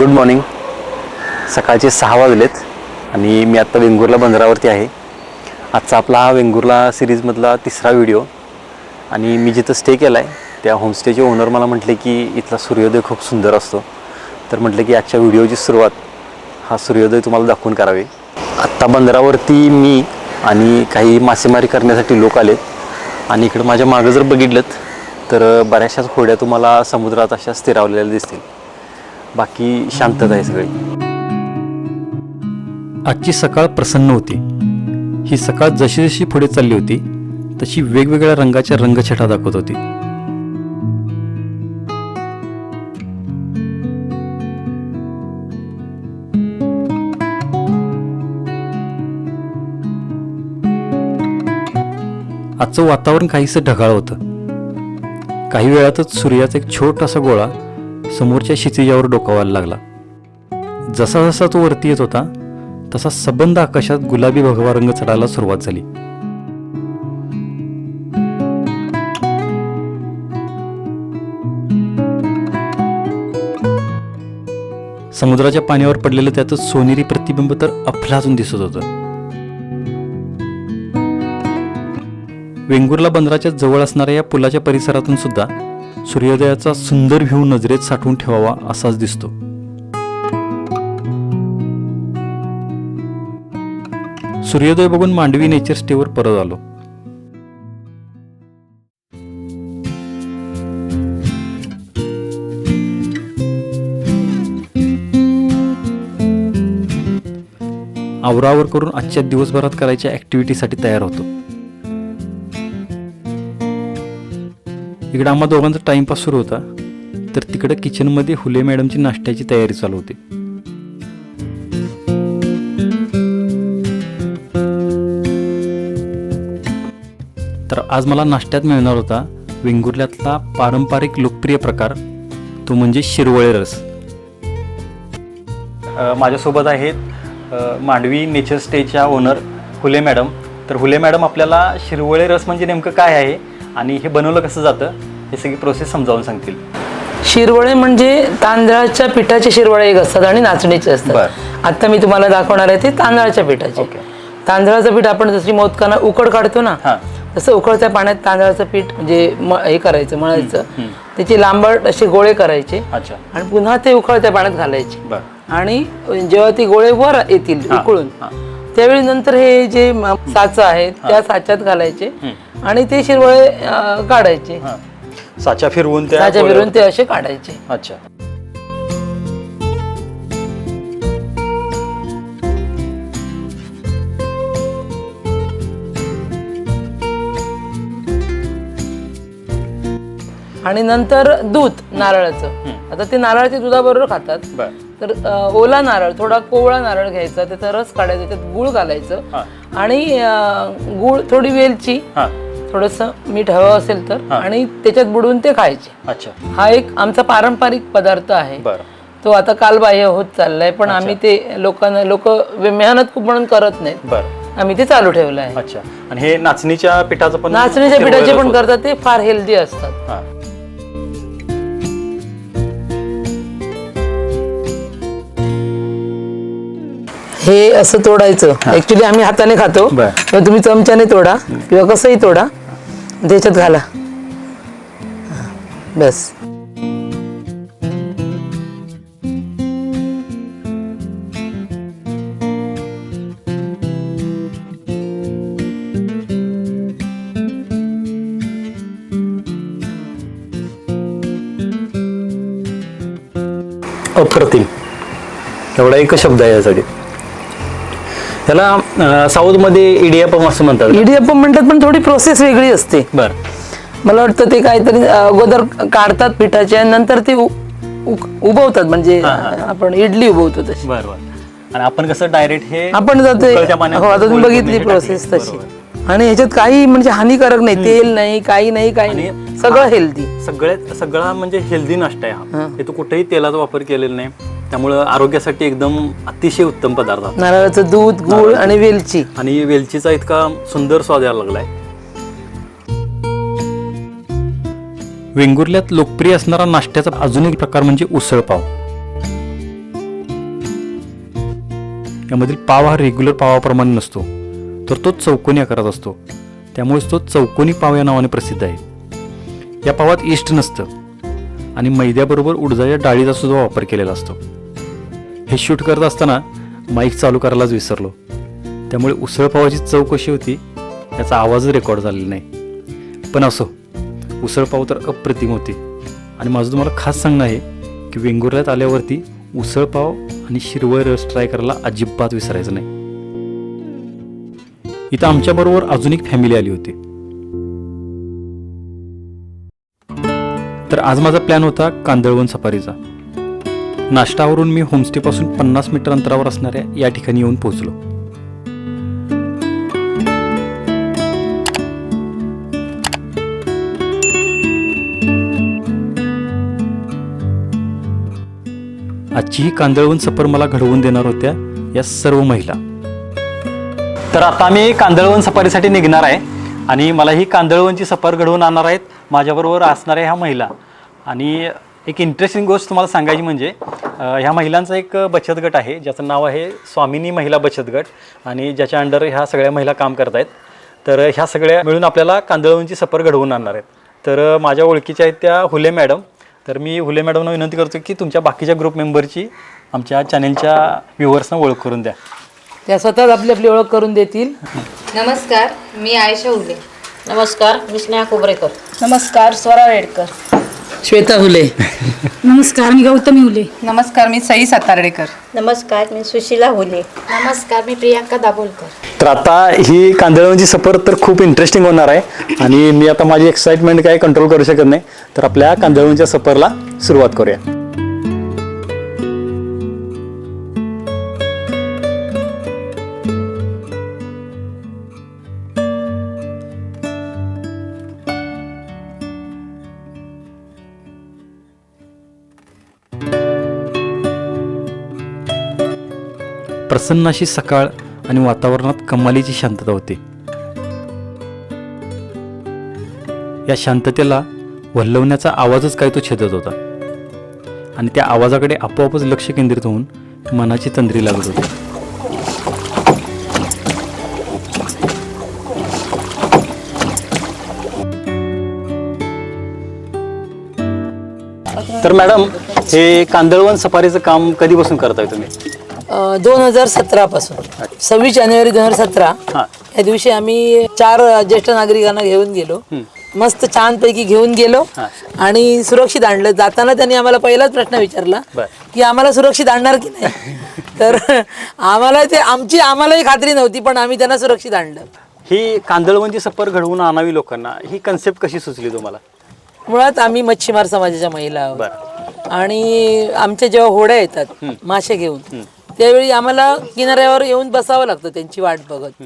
Good morning सकाळचे सहा वाजलेत आणि मी आत्ता वेंगुर्ला बंदरावरती आहे. आजचा आपला हा वेंगुर्ला सिरीजमधला तिसरा व्हिडिओ. आणि मी जिथं स्टे केला आहे त्या होमस्टेचे ओनर मला म्हटले की इथला सूर्योदय खूप सुंदर असतो. तर म्हटलं की आजच्या व्हिडिओची सुरुवात हा सूर्योदय तुम्हाला दाखवून करावी. आत्ता बंदरावरती मी आणि काही मासेमारी करण्यासाठी लोक आलेत. आणि इकडं माझ्या मागं जर बघितलं तर बऱ्याचशाच होड्या तुम्हाला समुद्रात अशा स्थिरावलेल्या दिसतील. बाकी शांतता आहे सगळी. आजची सकाळ प्रसन्न होती. ही सकाळ जशी जशी पुढे चालली होती तशी वेगवेगळ्या रंगाच्या रंगछटा दाखवत होती. आजचं वातावरण काहीसं ढगाळ होतं. काही वेळातच सूर्याचा एक छोटासा गोळा समोरच्या क्षितिजावर डोकावायला लागला. जसा जसा तो वरती येत होता तसा सबंध आकाशात गुलाबी भगवा रंग चढायला सुरुवात झाली. समुद्राच्या पाण्यावर पडलेलं त्याचं सोनेरी प्रतिबिंब तर अफलातून दिसत होतं. वेंगुर्ला बंदराच्या जवळ असणाऱ्या या पुलाच्या परिसरातून सुद्धा सूर्योदयाचा सुंदर व्ह्यू नजरेत साठवून ठेवावा असाच दिसतो. सूर्योदय बघून मांडवी नेचर स्टेवर परत आलो. आवरावर करून आजच्या दिवसभरात करायच्या ऍक्टिव्हिटीसाठी तयार होतो. इकडं आम्हा दोघांचा टाइमपास सुरू होता. तर तिकडं किचनमध्ये हुले मॅडमची नाश्त्याची तयारी चालू होती. तर आज मला नाश्त्यात मिळणार होता वेंगुर्ल्यातला पारंपरिक लोकप्रिय प्रकार. तो म्हणजे शिरवळे रस. माझ्यासोबत आहेत मांडवी नेचर स्टेच्या ओनर हुले मॅडम तर हुले मॅडम आपल्याला शिरवळे रस म्हणजे नेमकं काय आहे? आणि हे बनवलं कसं जातं हे सगळी प्रोसेस समजावून सांगतील. शिरवळे म्हणजे तांदळाच्या पिठाचे शिरवळे एक असतात आणि नाचणीचे. असतात. आता मी तुम्हाला दाखवणार आहे ते तांदळाच्या पिठाचे. तांदळाचं पीठ आपण जशी मोदकांना उकड काढतो ना हां. तसं उकळत्या पाण्यात तांदळाचं पीठ म्हणजे हे करायचं मळायचं. त्याचे लांबट असे गोळे करायचे अच्छा. आणि पुन्हा ते उकळत्या पाण्यात घालायचे. आणि जेव्हा ती गोळे वर येतील उकळून. त्यावेळी नंतर हे जे साचा आहे त्या साच्यात घालायचे आणि ते शिरवळे काढायचे. साच्या फिरवून गोळ्या- फिरून ते असे काढायचे. अच्छा. आणि नंतर दूध नारळाचं. आता ते नारळाच्या दुधाबरोबर खातात. तर ओला नारळ थोडा कोवळा नारळ घ्यायचा त्याचा रस काढायचा त्यात गुळ घालायचं. आणि गुळ थोडी वेलची थोडस मीठ हवं असेल तर आणि त्याच्यात बुडवून ते खायचे. अच्छा. हा एक आमचा पारंपरिक पदार्थ आहे. तो आता कालबाह्य होत चाललाय पण आम्ही ते लोकांना लोक मेहनत खूप म्हणून करत नाहीत. आम्ही ते चालू ठेवलं आहे. अच्छा. आणि हे नाचणीच्या पिठाचं पण नाचणीच्या पिठाचे पण. करतात ते फार हेल्दी असतात. हां असं तोडायचं. ऍक्च्युली आम्ही हाताने खातो. किंवा तुम्ही चमच्याने तोडा. किंवा कसंही तोडा. त्याच्यात घाला. बस. अप्रतिम. एवढा एकच शब्द आहे यासाठी. त्याला अं, साऊथमध्ये इडियापम असं म्हणतात. इडियप्पम म्हणतात पण थोडी प्रोसेस वेगळी असते. बर. मला वाटतं ते काहीतरी अगोदर काढतात पिठाचे आणि नंतर ते उभवतात. म्हणजे आपण इडली उभवतो तशी. बर बर. आणि आपण कसं डायरेक्ट हे आपण जाते हो आता तुम्ही बघितली प्रोसेस. तशी. बरोबर. आणि ह्याच्यात काही म्हणजे हानिकारक नाही. तेल नाही काही नाही काही नाही. सगळं हेल्दी सगळ्यात सगळा म्हणजे हेल्दी नाश्ता आहे हे तो कुठेही तेलाचा वापर केलेला नाही. त्यामुळं आरोग्यासाठी एकदम अतिशय उत्तम पदार्थ आहे. नारळाचं दूध गुळ आणि वेलची. आणि वेलचीचा इतका सुंदर स्वाद यायला लागलाय. वेंगुर्ल्यात लोकप्रिय असणारा नाश्त्याचा अजून एक प्रकार म्हणजे उसळ पाव. यामधील पाव हा रेग्युलर पावाप्रमाणे नसतो तर तो चौकोनी आकारात असतो. त्यामुळेच तो चौकोनी पाव या नावाने प्रसिद्ध आहे. या पावात इष्ट नसतं आणि मैद्याबरोबर उडदाच्या डाळीचा सुद्धा वापर केलेला असतो. हे शूट करत असताना माईक चालू करायलाच विसरलो. त्यामुळे उसळ पावाची चव कशी होती याचा आवाजच रेकॉर्ड झालेला नाही. पण असो उसळ पाव तर अप्रतिम होती. आणि माझं तुम्हाला खास सांगणं आहे की वेंगुर्ल्यात आल्यावरती उसळ पाव आणि शिरवळ रस ट्राय करायला अजिबात विसरायचं नाही. इथं आमच्याबरोबर अजून एक फॅमिली आली होती. तर आज माझा प्लॅन होता कांदळवन सफारीचा. नाश्तावरून मी होमस्टेपासून पन्नास मीटर अंतरावर असणाऱ्या या ठिकाणी येऊन पोहोचलो. आजची ही कांदळवन सफर मला घडवून देणार होत्या या सर्व महिला. तर आता आम्ही कांदळवन सफारीसाठी निघणार आहे आणि मला ही कांदळवनची सफर घडवून आणणार आहेत माझ्याबरोबर असणाऱ्या ह्या महिला. आणि एक इंटरेस्टिंग गोष्ट तुम्हाला सांगायची म्हणजे ह्या महिलांचा एक बचत गट आहे ज्याचं नाव आहे स्वामिनी महिला बचत गट. आणि ज्याच्या अंडर ह्या सगळ्या महिला काम करत आहेत तर ह्या सगळ्या मिळून आपल्याला कांदळवनची सफर घडवून आणणार आहेत. तर माझ्या ओळखीच्या आहेत त्या हुले मॅडम. तर मी हुले मॅडमना विनंती करतो की तुमच्या बाकीच्या ग्रुप मेंबरची आमच्या चॅनेलच्या व्ह्युअर्सना ओळख करून द्या. त्या स्वतःच आपली आपली ओळख करून देतील. नमस्कार मी आयशा उले नमस्कार मी स्नेहा कोबरेकर नमस्कार स्वरा रेडकर. श्वेता हुले. नमस्कार मी गौतमी उले नमस्कार मी सई सातार्डेकर. नमस्कार मी सुशीला हुले. नमस्कार मी प्रियांका दाभोलकर. तर आता ही कांदळवनची सफर तर खूप इंटरेस्टिंग होणार आहे आणि मी आता माझी एक्साइटमेंट काय कंट्रोल करू शकत नाही. तर आपल्या कांदळवनच्या सफरला सुरुवात करूया. प्रसन्न अशी सकाळ आणि वातावरणात कमालीची शांतता होती. या शांततेला वल्लवण्याचा आवाजच काय तो छेदत होता. आणि त्या आवाजाकडे आपोआपच लक्ष केंद्रित होऊन मनाची तंद्री लागत होती. तर मॅडम हे कांदळवन सफारीचं काम कधीपासून करताय तुम्ही? दोन हजार सतरा पासून. सव्वीस जानेवारी दोन हजार सतरा हां. या दिवशी आम्ही चार ज्येष्ठ नागरिकांना घेऊन गेलो. मस्त छानपैकी घेऊन गेलो. आणि सुरक्षित आणलं. जाताना त्यांनी आम्हाला पहिलाच प्रश्न विचारला. की आम्हाला सुरक्षित आणणार की नाही? तर आम्हाला ते आमची आम्हालाही खात्री नव्हती पण आम्ही त्यांना सुरक्षित आणलं. ही कांदळवनची सफर घडवून आणावी लोकांना. ही कन्सेप्ट कशी सुचली तुम्हाला? मुळात आम्ही मच्छीमार समाजाच्या महिला आहोत. आणि आमच्या जेव्हा होड्या येतात मासे घेऊन त्यावेळी आम्हाला किनाऱ्यावर येऊन बसावं लागतं त्यांची वाट बघत.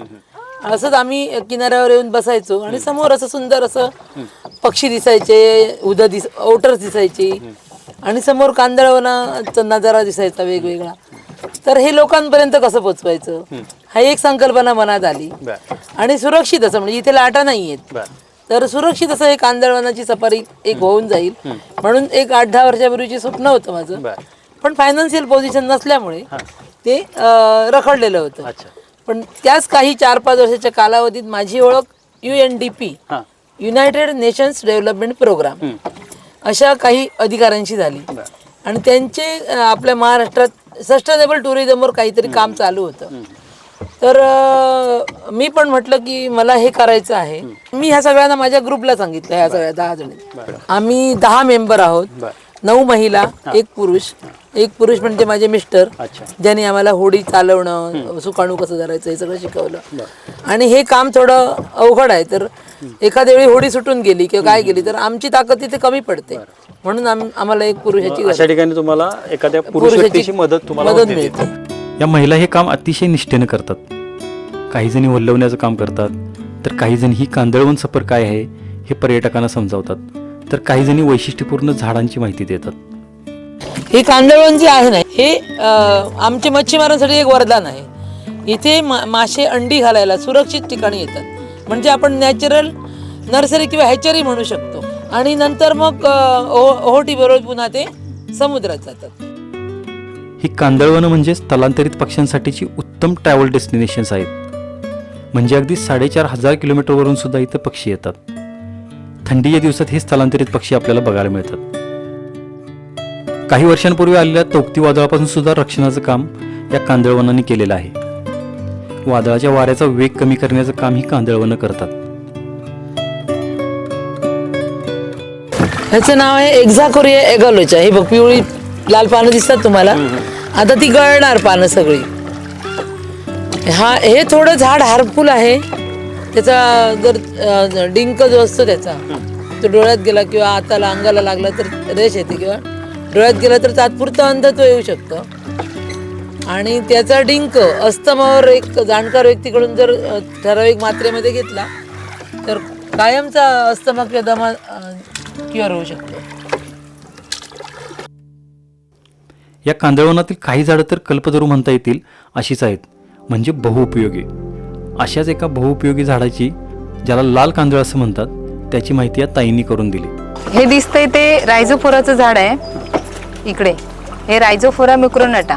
असंच आम्ही किनाऱ्यावर येऊन बसायचो आणि समोर असं सुंदर असं पक्षी दिसायचे उद दिस ओटर्स दिसायची. आणि समोर कांदळवनाचा नजारा दिसायचा वेगवेगळा. तर हे लोकांपर्यंत कसं पोचवायचं? हा एक संकल्पना मनात आली. आणि सुरक्षित असं म्हणजे इथे लाटा नाही आहेत तर सुरक्षित असं एक आंदोलनाची सफारी एक होऊन जाईल. म्हणून एक आठ दहा वर्षापूर्वीचे स्वप्न होतं माझं. पण फायनान्शियल पोझिशन नसल्यामुळे ते रखडलेलं होतं. पण त्याच काही चार पाच वर्षाच्या कालावधीत माझी ओळख U N D P United Nations Development Programme अशा काही अधिकाऱ्यांशी झाली. आणि त्यांचे आपल्या महाराष्ट्रात सस्टेनेबल टुरिझमवर काहीतरी काम चालू होतं. तर मी पण म्हटलं की मला हे करायचं आहे. मी ह्या सगळ्यांना माझ्या ग्रुपला सांगितलं ह्या सगळ्या दहा जणी. आम्ही दहा मेंबर आहोत. नऊ महिला एक पुरुष. एक पुरुष म्हणजे माझे मिस्टर. अच्छा. ज्यांनी आम्हाला होडी चालवणं सुकाणू कसं करायचं हे सगळं शिकवलं. आणि हे काम थोडं अवघड आहे. तर एखाद्या वेळी होडी सुटून गेली किंवा काय गेली तर आमची ताकद तिथे कमी पडते. म्हणून आम- आम्हाला एक पुरुषाची अशा ठिकाणी तुम्हाला एखाद्या पुरुष पुरुषाची मदत तुम्हाला मदत. मिळते. या महिला हे काम अतिशय निष्ठेनं करतात. काही जणी वल्लवण्याचं काम करतात तर काही जणी ही कांदळवन सफर काय आहे हे पर्यटकांना समजावतात. तर काही जणी वैशिष्ट्यपूर्ण झाडांची माहिती देतात. हे कांदळवन जे आहे ना हे आमच्या मच्छीमारांसाठी एक वरदान आहे. इथे मा- मासे अंडी घालायला सुरक्षित ठिकाणी येतात. म्हणजे आपण नॅचरल नर्सरी किंवा हॅचरी म्हणू शकतो. आणि नंतर मग ओहोटी बरोबर पुन्हा ते समुद्रात जातात. ही कांदळवनं म्हणजे स्थलांतरित पक्ष्यांसाठीची उत्तम ट्रॅव्हल डेस्टिनेशन्स आहेत. म्हणजे अगदी साडेचार हजार किलोमीटरवरून सुद्धा इथं पक्षी येतात. थंडीच्या दिवसात हे स्थलांतरित पक्षी आपल्याला बघायला मिळतात. काही वर्षांपूर्वी आलेल्या तौक्ती वादळापासून सुद्धा रक्षणाचं काम या कांदळवनांनी केलेलं आहे. वादळाच्या वाऱ्याचा वेग कमी करण्याचं काम ही कांदळवनं करतात. ह्याचं नाव आहे एक्झाकोरिया एगालोचा. हे बघ पिवळी लाल पानं दिसतात तुम्हाला. आता ती गळणार पानं सगळी. हा हे थोडं झाड हार्मफुल आहे. त्याचा जर डिंक जो असतो त्याचा तो डोळ्यात गेला किंवा हाताला अंगाला लागला तर रेश येते किंवा डोळ्यात गेला तर तात्पुरता अंधत्व येऊ शकतं. आणि त्याचा डिंक अस्तमावर एक जाणकार व्यक्तीकडून जर ठराविक मात्रेमध्ये घेतला तर कायमचा अस्तमा किंवा दमा क्युअर होऊ शकतो. या कांदळवनातील काही झाडं तर कल्पतरू म्हणता येतील अशीच आहेत म्हणजे बहुउपयोगी अशाच एका बहुउपयोगी झाडाची ज्याला लाल कांदळ असं म्हणतात त्याची माहिती या ताईंनी करून दिली. हे दिसतंय ते रायझोफोराचं झाड आहे. इकडे. हे रायझोफोरा मिक्रोनटा.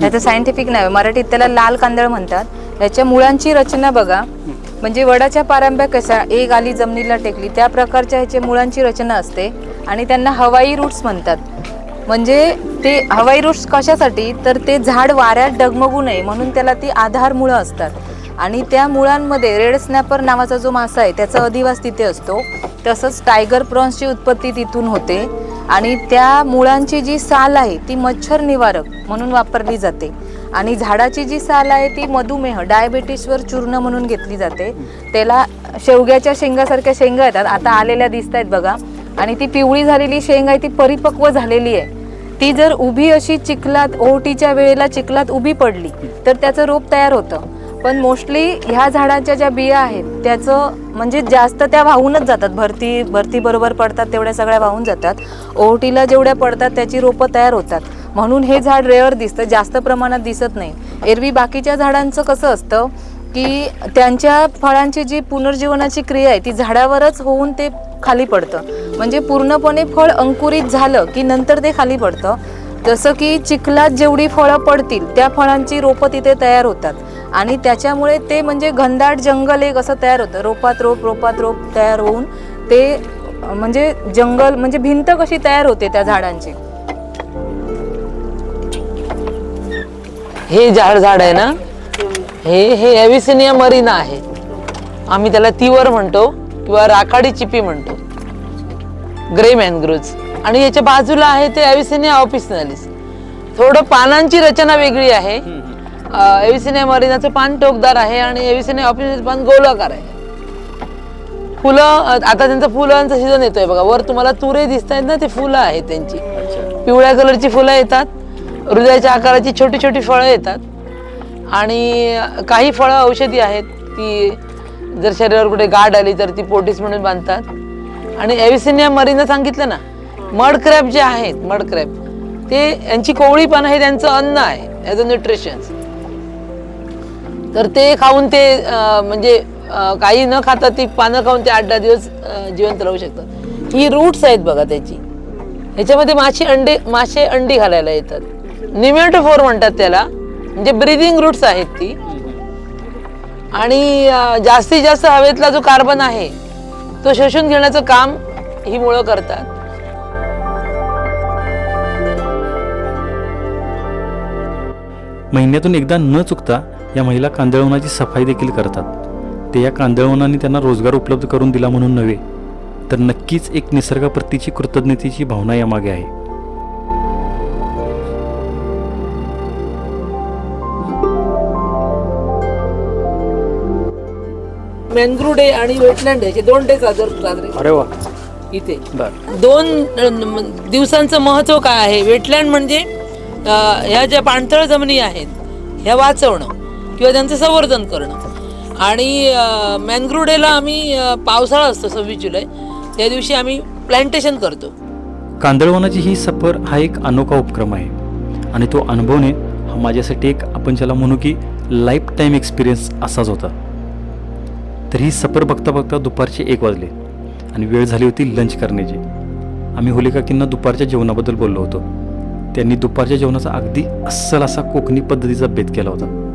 त्याचं सायंटिफिक नाव आहे. मराठीत त्याला लाल कांदळ म्हणतात. याच्या मुळांची रचना बघा. म्हणजे वडाच्या पारंब्या कशा एक आली जमिनीला टेकली त्या प्रकारच्या ह्याच्या मुळांची रचना असते. आणि त्यांना हवाई रूट्स म्हणतात. म्हणजे ते हवाई रूट्स कशासाठी? तर ते झाड वाऱ्यात डगमगू नये म्हणून त्याला ती आधार मुळं असतात. आणि त्या मुळांमध्ये रेड स्नॅपर नावाचा जो मासा आहे त्याचा अधिवास तिथे असतो. तसंच टायगर प्रॉन्सची उत्पत्ती तिथून होते. आणि त्या मुळांची जी साल आहे ती मच्छर निवारक म्हणून वापरली जाते. आणि झाडाची जी साल आहे ती मधुमेह डायबेटीसवर चूर्ण म्हणून घेतली जाते. त्याला शेवग्याच्या शेंगासारख्या शेंगा येतात. आता आलेल्या दिसत आहेत बघा. आणि ती पिवळी झालेली शेंग आहे ती परिपक्व झालेली आहे. ती जर उभी अशी चिखलात ओहटीच्या वेळेला चिखलात उभी पडली तर त्याचं रोप तयार होतं. पण मोस्टली ह्या झाडाच्या ज्या बिया आहेत त्याचं म्हणजे जास्त त्या वाहूनच जातात. भरती भरती बरोबर पडतात तेवढ्या सगळ्या वाहून जातात. ओहटीला जेवढ्या पडतात त्याची रोपं तयार होतात. म्हणून हे झाड रेअर दिसतं जास्त प्रमाणात दिसत नाही. एरवी बाकीच्या झाडांचं कसं असतं की त्यांच्या फळांची जी पुनर्जीवनाची क्रिया आहे ती झाडावरच होऊन ते खाली पडतं. म्हणजे पूर्णपणे फळ अंकुरित झालं की नंतर ते खाली पडतं. जसं की चिखलात जेवढी फळं पडतील त्या फळांची रोपं तिथे तयार होतात. आणि त्याच्यामुळे ते म्हणजे घनदाट जंगल एक असं तयार होतं. रोपात रोप रोपात रोप तयार होऊन ते म्हणजे जंगल म्हणजे भिंत कशी तयार होते त्या झाडांची? हे झाड झाड आहे ना? हे हे एव्हिसिनिया मरीना आहे. आम्ही त्याला तिवर म्हणतो किंवा राखाडी चिपी म्हणतो. ग्रे मॅनग्रोव्ज आणि याच्या बाजूला आहे ते एव्हिसिनिया ऑफिसनालिस थोडं पानांची रचना वेगळी आहे. एव्हिसिनिया मरीनाचं पान टोकदार आहे आणि एव्हिसिनिया ऑफिस पान गोलाकार आहे. फुलं आता त्यांचं फुलांचा सीझन येतोय बघा. वर तुम्हाला तुरे दिसत आहेत ना ते फुलं आहेत त्यांची. पिवळ्या कलरची फुलं येतात हृदयाच्या आकाराची छोटी छोटी फळं येतात. आणि काही फळं औषधी आहेत ती जर शरीरावर कुठे गाठ आली तर ती पोटीस म्हणून बांधतात. आणि एव्हिसिनिया मरीना सांगितलं ना मड क्रॅप जे आहेत मड क्रॅप ते यांची कोवळी पानं हे त्यांचं अन्न आहे ॲज अ न्यूट्रिशन्स तर ते खाऊन ते म्हणजे काही न खाता ती पानं खाऊन ते आठ दहा दिवस जिवंत राहू शकतात. ही रूट्स आहेत बघा त्याची. ह्याच्यामध्ये माशी अंडे मासे अंडी घालायला येतात. निमेटोफोर म्हणतात त्याला. म्हणजे ब्रिदिंग रूट्स आहेत ती. आणि जास्तीत जास्त हवेतला जो कार्बन आहे तो शोषून घेण्याचं काम ही मुळं करतात. महिन्यातून एकदा न चुकता या महिला कांदळवनाची सफाई देखील करतात. ते या कांदळवनाने त्यांना रोजगार उपलब्ध करून दिला म्हणून नव्हे तर नक्कीच एक निसर्गाप्रतीची कृतज्ञतेची भावना यामागे आहे. मॅनग्रू डे आणि वेटलँड डे दोन डे साजर अरे वा. इथे. बर. दोन दिवसांचं महत्त्व काय आहे? वेटलँड म्हणजे ह्या ज्या पाणथळ जमिनी आहेत ह्या वाचवणं. किंवा त्यांचं संवर्धन करणं. आणि मॅनग्रू डेला आम्ही पावसाळा असतो सव्वीस जुलै त्या दिवशी आम्ही प्लांटेशन करतो. कांदळवनाची ही सफर हा एक अनोखा उपक्रम आहे. आणि तो अनुभवणे हा माझ्यासाठी एक आपण ज्याला म्हणू की लाईफ टाईम एक्सपिरियन्स असाच होता. तर ही सफर बघता बघता दुपारचे एक वाजले आणि वेळ झाली होती लंच करण्याची. आम्ही होलिकाकींना दुपारच्या जेवणाबद्दल बोललो होतो. त्यांनी दुपारच्या जेवणाचा अगदी अस्सल असा कोकणी पद्धतीचा बेत केला होता.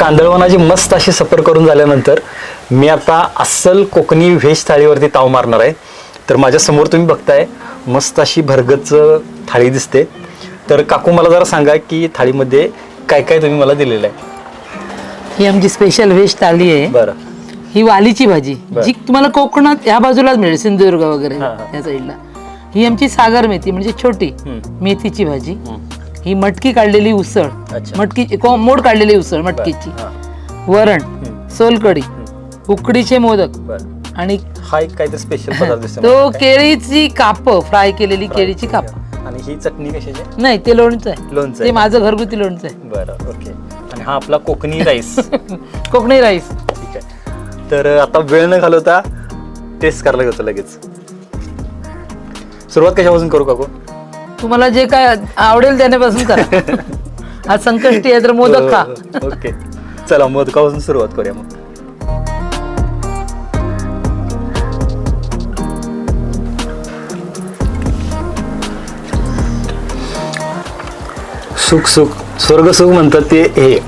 कांदळवनाची मस्त अशी सफर करून झाल्यानंतर मी आता अस्सल कोकणी व्हेज थाळीवरती ताव मारणार आहे. तर माझ्यासमोर तुम्ही बघताय मस्त अशी भरगच थाळी दिसते. तर काकू मला जरा सांगा की थाळीमध्ये काय काय तुम्ही मला दिलेलं आहे. ही आमची स्पेशल व्हेज थाली आहे. बरं. ही वालीची भाजी. जी तुम्हाला कोकणात या बाजूलाच मिळेल सिंधुदुर्ग वगैरे. या साईडला ही आमची सागर मेथी म्हणजे छोटी मेथीची भाजी. ही मटकी काढलेली उसळ. अच्छा. मटकी मोड काढलेली उसळ मटकीची. वरण सोलकढी उकडीचे मोदक बरं. आणि हा एक काहीतरी स्पेशल पदार्थ दिसतो तो मला. केळीची काप फ्राय केलेली केळीची काप. आणि ही चटणी कशाची? नाही ते लोणचं आहे. लोणचं ते आहे. माझं घरगुती लोणचं आहे. बरं ओके. आणि हा आपला कोकणी राईस. कोकणी राईस. ठीक आहे. तर आता वेळ न घालवता टेस्ट करायला घेतो लगेच. सुरुवात कशापासून करू काकू? तुम्हाला जे काय आवडेल त्याच्यापासून करा. आज संकष्टी आहे तर मोदक खा. हो, ओके. चला मोदकापासून सुरुवात करूया मग. सुख सुख. स्वर्ग सुख म्हणतात ते हे.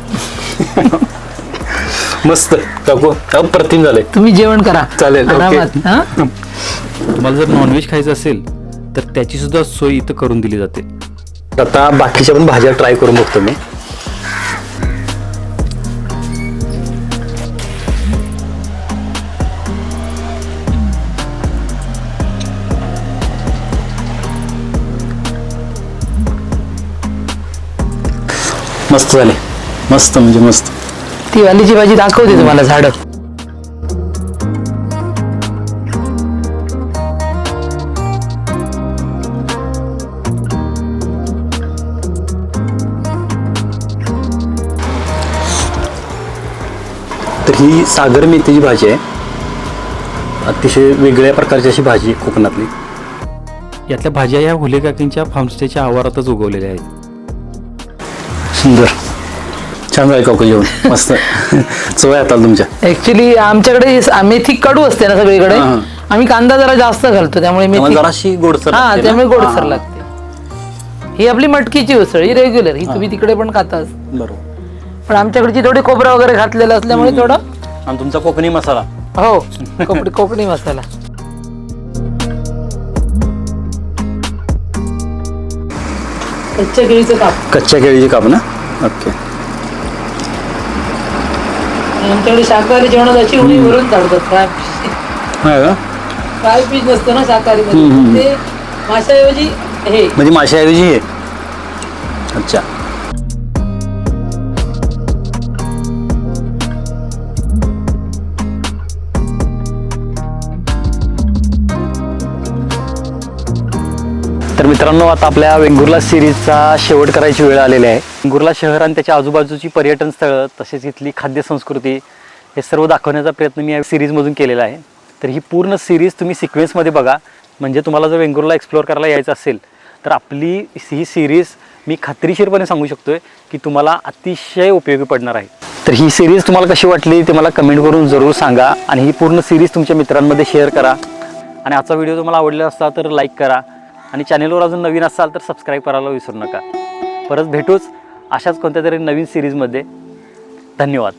मस्त. काकू अप्रतिम झाले. तुम्ही जेवण करा. चालेल, ओके. आरामात, हा? तुम्हाला जर नॉनव्हेज खायचं असेल तर त्याची सुद्धा सोय इथं करून दिली जाते. आता बाकीच्या पण भाज्या ट्राय करून बघतो मी. मस्त झाले. मस्त म्हणजे मस्त. ती वालीची भाजी दाखवते तुम्हाला झाड. ही सागर मेथीची भाजी आहे अतिशय वेगळ्या प्रकारची अशी भाजी आहे कोकणातली. यातल्या भाज्या या हुले काकींच्या फार्मस्टेच्या आवारातच उगवलेल्या आहेत. सुंदर. छान झालं काकू जेवण. मस्त. चवय आता तुमच्या. ऍक्च्युली आमच्याकडे ही मेथी कडू असते ना सगळीकडे. आम्ही कांदा जरा जास्त घालतो त्यामुळे त्यामुळे मेथी जराशी गोडसर हा? त्यामुळे गोडसर हा, लागते. ही आपली मटकीची उसळ ही रेग्युलर ही तुम्ही तिकडे पण खाताच बरोबर. पण आमच्याकडची थोडी खोबरं वगैरे घातलेलं असल्यामुळे थोडं आणि तुमचा कोकणी मसाला. हो कोकणी कोकणी मसाला. कच्च्या केळीचं काप. कच्च्या केळीची काप ना? ओके. आमच्याकडे शाकाहारी जेवणात अशी उणी भरून चालतात. फ्राय हा का? फ्राय पीस नसतं ना शाकाहारी हम्म, हम्म. ते माशाऐवजी हे. म्हणजे माशाऐवजी हे. अच्छा. मित्रांनो आता आपल्या वेंगुर्ला सिरीजचा शेवट करायची वेळ आलेली आहे. वेंगुर्ला शहर आणि त्याच्या आजूबाजूची पर्यटन स्थळं तसेच इथली खाद्य संस्कृती हे सर्व दाखवण्याचा प्रयत्न मी या सिरीजमधून केलेला आहे. तर ही पूर्ण सिरीज तुम्ही सिक्वेन्समध्ये बघा. म्हणजे तुम्हाला जर वेंगुर्ला एक्सप्लोअर करायला यायचं असेल तर आपली ही सिरीज मी खात्रीशीरपणे सांगू शकतोय की तुम्हाला अतिशय उपयोगी पडणार आहे. तर ही सिरीज तुम्हाला कशी वाटली ते मला कमेंट करून जरूर सांगा आणि ही पूर्ण सिरीज तुमच्या मित्रांमध्ये शेअर करा. आणि आजचा व्हिडिओ तुम्हाला आवडला असता तर लाईक करा. आणि चॅनेलवर अजून नवीन असाल तर सबस्क्राईब करायला विसरू नका. परत भेटूच अशाच कोणत्या तरी नवीन सिरीजमध्ये धन्यवाद.